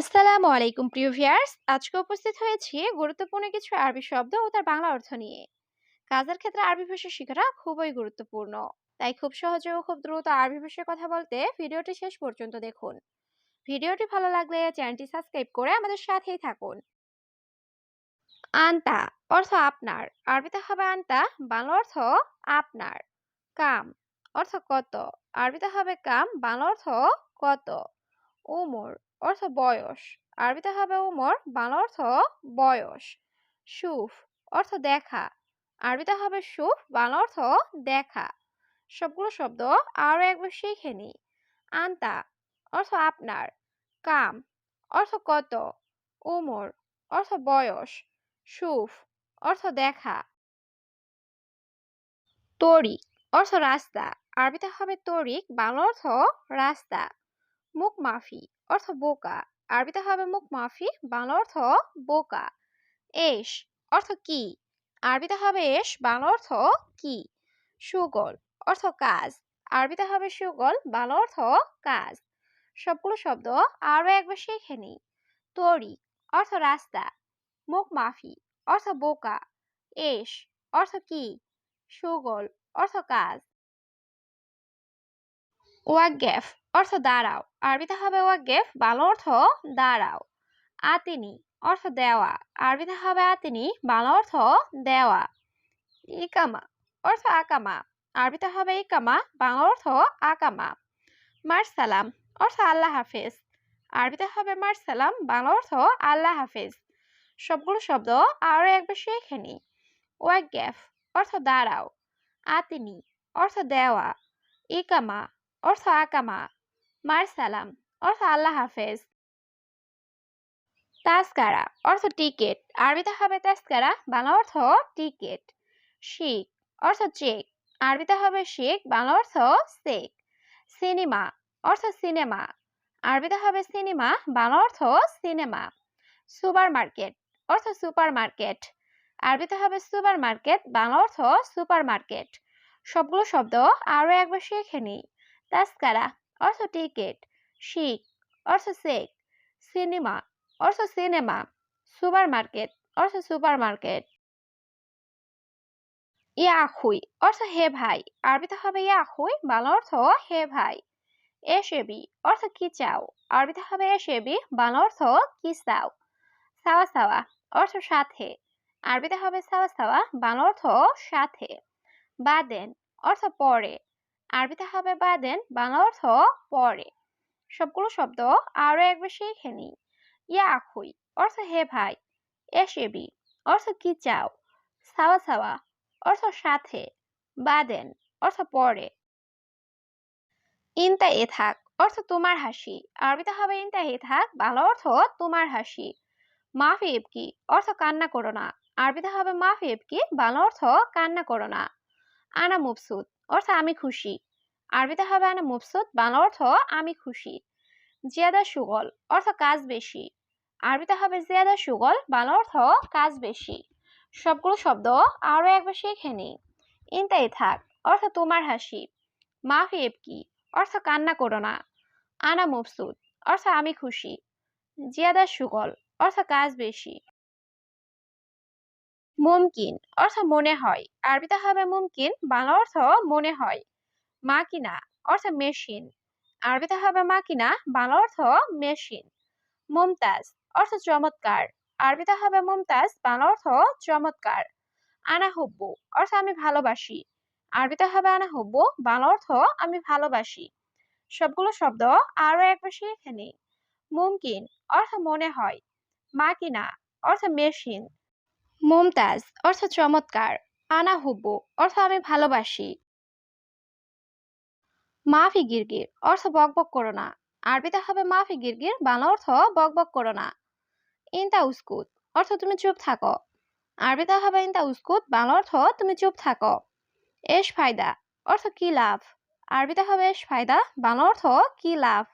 আসসালামু আলাইকুম, প্রিয় ভিউয়ার্স। আজকে উপস্থিত হয়েছি গুরুত্বপূর্ণ কিছু আরবি শব্দ ও তার বাংলা অর্থ নিয়ে। কাজের ক্ষেত্রে আরবি ভাষা শেখাটা খুবই গুরুত্বপূর্ণ। তাই খুব সহজে ও খুব দ্রুত আরবি ভাষায় কথা বলতে ভিডিওটি শেষ পর্যন্ত দেখুন। ভিডিওটি ভালো লাগলে চ্যানেলটি সাবস্ক্রাইব করে আমাদের সাথেই থাকুন। আন্তা অর্থ আপনার। আরবিতে হবে আন্তা, বাংলা অর্থ আপনার। কাম অর্থ কত। আরবিতে হবে কাম, বাংলা অর্থ কত। উমর অর্থ বয়স। আরবিতে হবে উমর, বাংলা অর্থ বয়স। সুফ, অর্থ দেখা। আরবিতে হবে সুফ, বাংলা অর্থ দেখা। সবগুলো শব্দ আরও একবার শিখে নি আন্তা, অর্থ আপনার। কাম, অর্থ কত। উমর, অর্থ বয়স। সুফ, অর্থ দেখা। তরিক, অর্থ রাস্তা। আরবিতে হবে তরিক, বাংলা অর্থ রাস্তা। মুখ মাফি অর্থ বোকা। আরবিতে হবে মুখ মাফি, বাংলা অর্থ বোকা। এস অর্থ কি? আরবিতে হবে এস, বাংলা অর্থ কি? সুগল অর্থ কাজ। আরবিতে হবে সুগল, বাংলা অর্থ কাজ। সবগুলো শব্দ আরও একবার শিখে নি তরি অর্থ রাস্তা। মুখ মাফি অর্থ বোকা। এস অর্থ কি? সুগল অর্থ কাজ। ওয়াগেফ অর্থ দাঁড়াও। আরবিতে হবে ওয়া গেফ বাংলা অর্থ দাঁড়াও। আতিনি, অর্থ দেওয়া। আরবিতে হবে আতিনি, বাংলা অর্থ দেওয়া। ইকামা, অর্থ আকামা। আরবিতে হবে ইকামা, বাংলা অর্থ আকামা। মারসালাম, অর্থ আল্লাহ হাফেজ। আরবিতে হবে মারসালাম, বাংলা অর্থ আল্লাহ হাফেজ। সবগুলো শব্দ আরও একবার শিখে নি ওয়াগেফ অর্থ দাঁড়াও। আতিনি, অর্থ দেওয়া। ইকামা, অর্থ আকামা। মার সালাম, অর্থ আল্লাহ হাফেজ। তাস্কারা অর্থ টিকেট। আরবিতে হবে তাস্কারা বাংলা অর্থ টিকেট। শিখ, অর্থ চেক। আরবিতে হবে শেখ, বাংলা অর্থ শেখ সিনেমা, অর্থ সিনেমা। আরবিতে হবে সিনেমা, বাংলা অর্থ সিনেমা। সুপার মার্কেট অর্থ সুপার মার্কেট আরবিতে হবে সুপার মার্কেট বাংলা অর্থ সুপার মার্কেট সবগুলো শব্দ আরও একবার শিখে নিই। তাস্কারা অর্থ টিকেট শিখ অর্থ সেক, সিনেমা, অর্থ সিনেমা সুপার মার্কেট অর্থ সুপার মার্কেট ইয়া আখুই অর্থ হে ভাই, আরবিতে হবে ইয়া আখুই বাংলা অর্থ হে ভাই। এসেবি, অর্থ কি চাও, আরবিতে হবে এসেবি, বাংলা অর্থ কি চাও। সাওয়া সাওয়া, অর্থ সাথে, আরবিতে হবে সাওয়া সাওয়া, বাংলা অর্থ সাথে। বাদেন, অর্থ পরে আরবিতে হবে বাদেন, বাংলা অর্থ পরে। সবগুলো শব্দ আরও একবার শিখে নি ইয়া আখুই, অর্থ হে ভাই। এসেবি অর্থ কি চাও? সাওয়া সাওয়া, অর্থ সাথে। বাদেন, অর্থ পরে। ইনতা এ থাক, অর্থ তোমার হাসি। আরবিতে হবে ইনতা এ থাক, বাংলা অর্থ তোমার হাসি। মাফি এবকি অর্থ কান্না করো না। আরবিতে হবে মাফি এবকি বাংলা অর্থ কান্না করো না। আনা মুফসুদ অর্থ আমি খুশি। আরবিতে হবে আনা মুফসুদ, বাংলা অর্থ আমি খুশি। জিয়াদা সুগল, অর্থ কাজ বেশি। আরবিতে হবে জিয়াদা সুগল, বাংলা অর্থ কাজ বেশি। সবগুলো শব্দ আরও একবার শিখে নি। ইনতাই থাক, অর্থ তোমার হাসি। মাফি এবকি অর্থ কান্না করো না। আনা মুফসুদ, অর্থ আমি খুশি। জিয়াদা সুগল, অর্থ কাজ বেশি। মুমকিন অর্থ মনে হয়। আরবিতে হবে মুমকিন, বাংলা অর্থ মনে হয়। মাকিনা অর্থ মেশিন। আরবিতে হবে মাকিনা, বাংলা অর্থ মেশিন। মুমতাজ অর্থ চমৎকার। আরবিতে হবে মুমতাজ, বাংলা অর্থ চমৎকার। আনা হব্বু অর্থ আমি ভালোবাসি। আরবিতে হবে আনা হব্বু বাংলা অর্থ আমি ভালোবাসি। সবগুলো শব্দ আরও একবার শিখে নিই। মুমকিন অর্থ মনে হয়। মাকিনা অর্থ মেশিন। মুমতাজ অর্থ চমৎকার। আনা হুব্বু অর্থ আমি ভালোবাসি। মাফি গিরগির, অর্থ বকবক করো না। আরবিতে হবে মাফি গিরগির, বাংলা অর্থ বকবক করো না। ইনতা উস্কুত, অর্থ তুমি চুপ থাকো। আরবিতে হবে ইনতা উস্কুত, বাংলা অর্থ তুমি চুপ থাকো। এস ফায়দা, অর্থ কি লাভ? আরবিতে হবে এস ফায়দা, বাংলা অর্থ কি লাভ?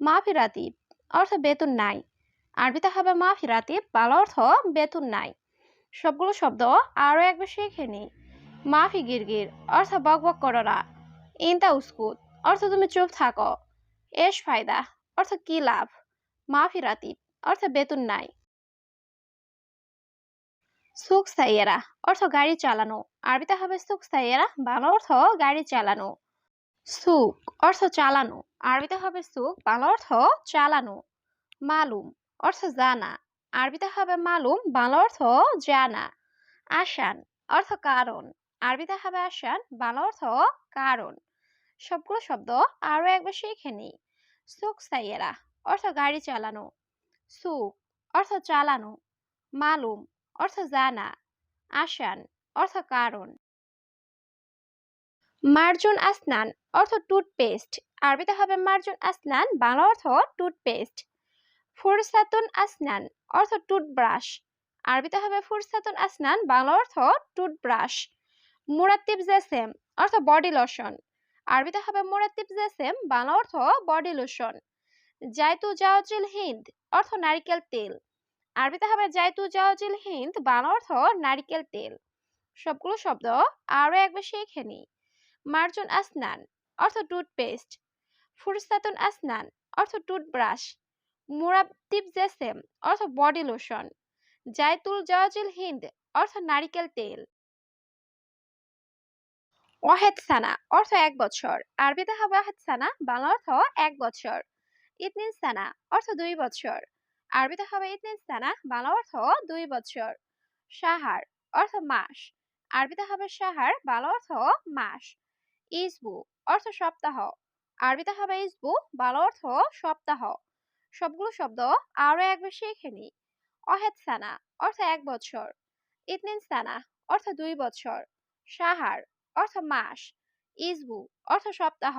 মাফি রাতিব, অর্থ বেতন নাই। আরবিতে হবে মাফি রাতিব, বাংলা অর্থ বেতন নাই। সবগুলো শব্দ আরও একবার শিখে নি। মাফি গিরগির, অর্থ বকবক করো না। ইনতা উস্কুত, অর্থ তুমি চুপ থাকো। এস ফায়দা, অর্থ কি লাভ? মাফি রাতিব, অর্থ বেতন নাই। সুখ সাইয়েরা, অর্থ গাড়ি চালানো। আরবিতে হবে সুখ সাইয়েরা, বাংলা অর্থ গাড়ি চালানো। সুখ, অর্থ চালানো। আরবিতে হবে সুখ, বাংলা অর্থ চালানো। মালুম, অর্থ জানা। আরবিতে হবে মালুম, বাংলা অর্থ জানা, আসান অর্থ কারণ আরবিতে হবে আসান, বাংলা অর্থ কারণ। সবগুলো শব্দ আরও একবার শিখে নিই। সুখ সাইয়েরা, অর্থ গাড়ি চালানো, সুখ অর্থ চালানো, মালুম অর্থ জানা, আসান অর্থ কারণ। মার্জুন আসনান অর্থ টুথপেস্ট আরবিতে হবে মার্জুন আসনান, বাংলা অর্থ টুথপেস্ট। ফুরসাতুন আসনান অর্থ টুথব্রাশ। আরবিতে হবে ফুরসাতুন আসনান, বাংলা অর্থ টুথব্রাশ। মুরাত্তিব জেসেম, অর্থ বডি লোশন। আরবিতে হবে মুরাত্তিব জেসেম, বাংলা অর্থ বডি লোশন। জায়তু জাওজিল হিন্দ, অর্থ নারিকেল তেল। আরবিতে হবে জায়তু জাওজিল হিন্দ, বাংলা অর্থ নারিকেল তেল। সবগুলো শব্দ আরও একবার শিখে নিই। মার্জুন আসনান, অর্থ টুথপেস্ট। ফুরসাতুন আসনান, অর্থ টুথব্রাশ। মুরাব্দিব জেসেম অর্থ বডি লোশন জায়তুল জাওয়াজিল হিন্দ, অর্থ নারিকেল তেল। ওয়াহেদ সানা, অর্থ এক বছর। আরবিতে হবে ওয়াহেদ সানা, বাংলা অর্থ এক বছর। ইতনিন সানা, অর্থ দুই বছর। আরবিতে হবে ইতনিন সানা, বাংলা অর্থ দুই বছর। সাহার অর্থ মাস। আরবিতে হবে সাহার বাংলা অর্থ মাস। ইসবু, অর্থ সপ্তাহ। আরবিতে হবে ইসবু, বাংলা অর্থ সপ্তাহ। সবগুলো শব্দ আরও একবার শিখে নি অহেদ সানা, অর্থ এক বছর। ইতনিন সানা, অর্থ দুই বছর। সাহার, অর্থ মাস। ইসবু, অর্থ সপ্তাহ।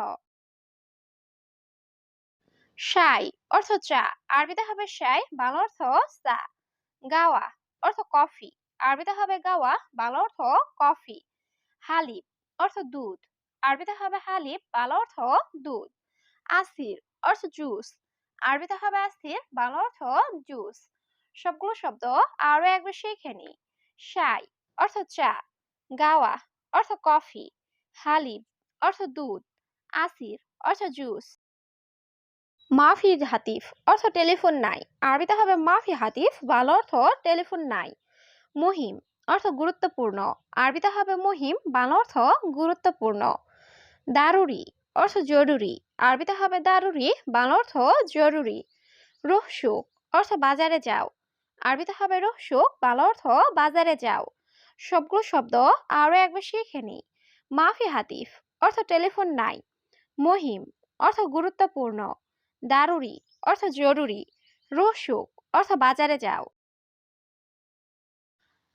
শাই অর্থ চা। আরবিতে হবে শাই বাংলা অর্থ চা। গাওয়া, অর্থ কফি। আরবিতে হবে গাওয়া, বাংলা অর্থ কফি। হালিব অর্থ দুধ। আরবিতে হবে হালিব বাংলা অর্থ দুধ। আসির, অর্থ জুস। আরবিতে হবে আসির বাংলা অর্থ জুস। সবগুলো শব্দ আরও একবার শিখে নি শাই অর্থ চা, গাওয়া অর্থ কফি হালিব অর্থ দুধ, আসির অর্থ জুস। মাফি হাতিফ অর্থ টেলিফোন নাই। আরবিতে হবে মাফি হাতিফ, বাংলা অর্থ টেলিফোন নাই। মুহিম অর্থ গুরুত্বপূর্ণ। আরবিতে হবে মুহিম, বাংলা অর্থ গুরুত্বপূর্ণ। দারুরি অর্থ জরুরি। আরবিতে হবে দারুরি, বাংলা অর্থ জরুরি। রুহসুক অর্থ বাজারে যাও। আরবিতে হবে রুহসুক বাংলা অর্থ বাজারে যাও। সবগুলো শব্দ আরও একবার শিখে নি মাফি হাতিফ অর্থ টেলিফোন নাই। মহিম, অর্থ গুরুত্বপূর্ণ। দারুরি, অর্থ জরুরি। রুহসুক অর্থ বাজারে যাও।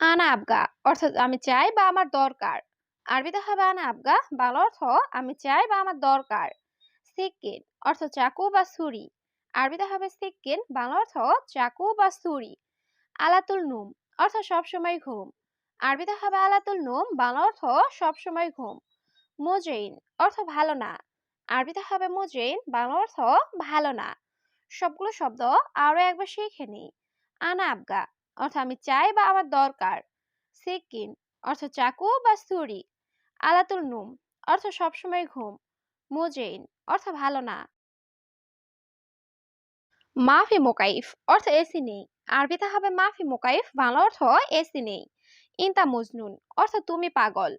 আনা আবগা, অর্থ আমি চাই বা আমার দরকার। আরবিতে হবে আনা আবগা, বাংলা অর্থ আমি চাই বা আমার দরকার। সিকিন অর্থ চাকু বা ছুরি। আরবিতে হবে সিকিন বাংলা অর্থ চাকু বা ছুরি। আলাতুল নুম অর্থ সবসময় ঘুম। আরবিতে হবে আলাতুল নুম, বাংলা অর্থ সবসময় ঘুম। মুজেইন অর্থ ভালো না। আরবিতে হবে মুজেইন, বাংলা অর্থ ভালো না। সবগুলো শব্দ আরও একবার শিখে নিই। আনা আবগা অর্থ আমি চাই বা আমার দরকার। সিকিন অর্থ চাকু বা ছুরি। আলাতুল নুম, অর্থ সবসময় ঘুম, মুজেইন, অর্থ ভালো না। মাফি মোকাইফ, অর্থ এসি নেই। আরবিতে হবে মাফি মোকাইফ, বাংলা অর্থ এসি নেই। ইনতা মজনুন, অর্থ তুমি পাগল।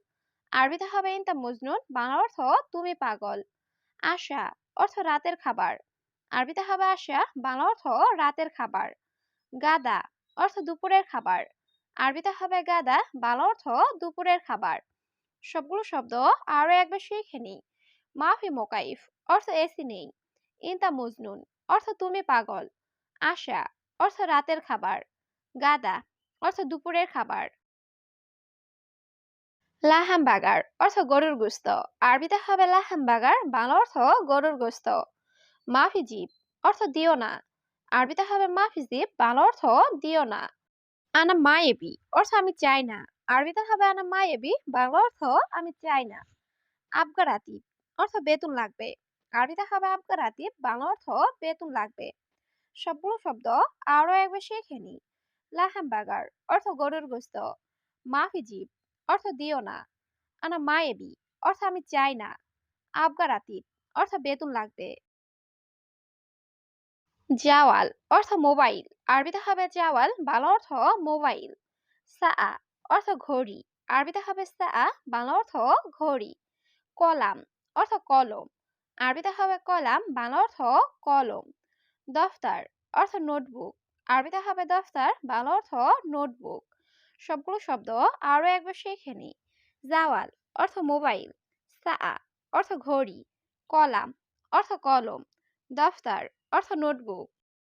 আরবিতে হবে ইনতা মজনুন, বাংলা অর্থ তুমি পাগল। আশা, অর্থ রাতের খাবার। আরবিতে হবে আশা, বাংলা অর্থ রাতের খাবার। গাদা, অর্থ দুপুরের খাবার। আরবিতে হবে গাদা, বাংলা অর্থ দুপুরের খাবার। সবগুলো শব্দ আরও একবার শিখে নিই। মাফি মোকাইফ, অর্থ এসি নেই। ইনতা মজনুন, অর্থ তুমি পাগল। আশা, অর্থ রাতের খাবার। গাদা, অর্থ দুপুরের খাবার। লাহাম বাগার অর্থ গরুর গোস্ত। আরবিতে হবে লাহাম বাগার বাংলা অর্থ গরুর গোস্ত। মাফি জীব, অর্থ দিও না। আরবিতে হবে মাফি জীব, বাংলা অর্থ দিও না। আনা মায়েবি। অর্থ আমি চাই না। আরবিতে হবে আনা মায়েবি, বাংলা অর্থ আমি চাই না। আবগার আবগারাতি অর্থ বেতন লাগবে। আরবিতে হবে আবগারাতি বাংলা অর্থ বেতন লাগবে। সবগুলো শব্দ আরও একবার শিখে নি। লাহাম বাগার অর্থ গরুর গোস্ত। মাফি জিপ অর্থ দিও না। আনা মায়েবি, অর্থ আমি চাই না। আবগার আবগারাতি অর্থ বেতন লাগবে। জাওয়াল অর্থ মোবাইল। আরবিতে হবে জাওয়াল, বাংলা অর্থ মোবাইল। সা অর্থ ঘড়ি। আরবিতে হবে সা বাংলা অর্থ ঘড়ি। কলাম অর্থ কলম। আরবিতে হবে কলাম, বাংলা অর্থ কলম। দফতর অর্থ নোটবুক। আরবিতে হবে দফতর, বাংলা অর্থ নোটবুক। সবগুলো শব্দ আরও একবার শিখে নি। জাওয়াল অর্থ মোবাইল। সা অর্থ ঘড়ি। কলাম অর্থ কলম। দফতর অর্থ নোটবুক।